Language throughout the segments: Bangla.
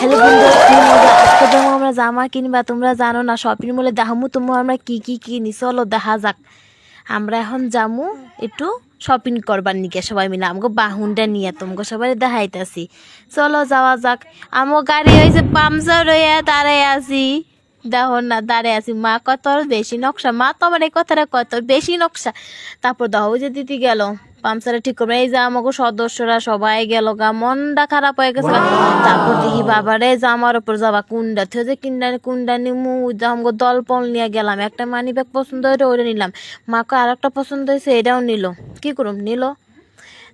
হ্যালো বন্ধু, কি মজা? আজকে যেমন আমরা জামা কিনবা, তোমরা জানো না শপিং মলে দেখামু, তোমার আমরা কি কি কিনি চলো দেখা যাক। আমরা এখন যামু একটু শপিং করবার নিকে, সবাই মিলে। আমাকে বাহুনটা নিয়ে তোমাকে সবাই দেখাইতেছি। চলো যাওয়া যাক। আমার গাড়ি হয়েছে পামচার হয়ে দাঁড়াই আছি। দেখো না, দাঁড়িয়ে আছি, মা কত বেশি নকশা? মা তো আমার এই কথাটা কত বেশি নকশা। তারপর দেখো যে দিদি গেল পামচারে ঠিক করবে এই যে আমাকে সদস্যরা সবাই গেল গা, মনটা খারাপ হয়ে গেছে তারপর দেখি বাবারে, যে আমার উপর যাবা কুন্ডা থেকে যে কিন্ডা কুন্ডা নিমু আমাকে দল পল নিয়ে গেলাম, একটা মানি ব্যাগ পছন্দ হয়েছে ওটা নিলাম। মাকে আর একটা পছন্দ হয়েছে এটাও নিল। কি করুম, নিল?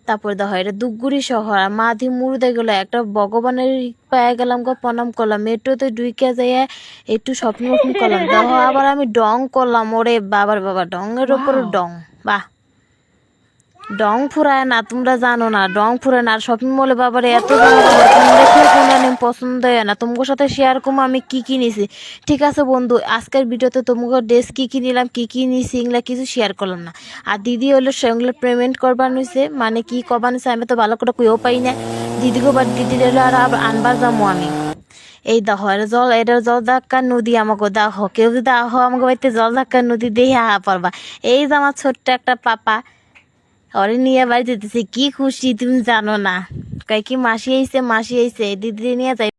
তারপর দেখো এটা দুগুড়ি শহর। মাধি মুরুদে গেলো একটা ভগবানের পায়ে গেলাম গো প্রণাম করলাম। মেট্রোতে ডুইকে যাইয়া একটু স্বপ্ন স্বপ্ন করলাম। দেখো আবার আমি ডং করলাম ওরে বাবার বাবা ডং এর ওপর ডং বাহ। ডং ফুরায় না, তোমরা জানো না ডং ফুরায় না, আর শপিং মলে বাবার এত কেউ পছন্দ হয় না। তোমার সাথে শেয়ার করব, আমি কি কি নিছি। ঠিক আছে বন্ধু, আজকের ভিডিওতে তোমাকে ড্রেস কি কি নিলাম, কি কি নিছি, এগুলা কিছু শেয়ার করলাম না। আর দিদি হলো সেগুলো পেমেন্ট করবার নিছে মানে কি করবার নিছে, আমি তো ভালো করে কইও পাই না। দিদিকে বা দিদির হলো আর আনবার যাব আমি। এই এটা জল এটা জল ধাক্কা নদী আমাকে, দেখো, কেউ যদি আহ আমাকে বাড়িতে জল ধাক্কা নদী দেখে আহা পারবা এই যে আমার ছোট্ট একটা পাপা ওরে নিয়ে বাড়ি যেতেছে, কি খুশি তুমি জানো না। কয় কি মাসি আইসে মাসি আইসে দিদি নিয়ে যাই।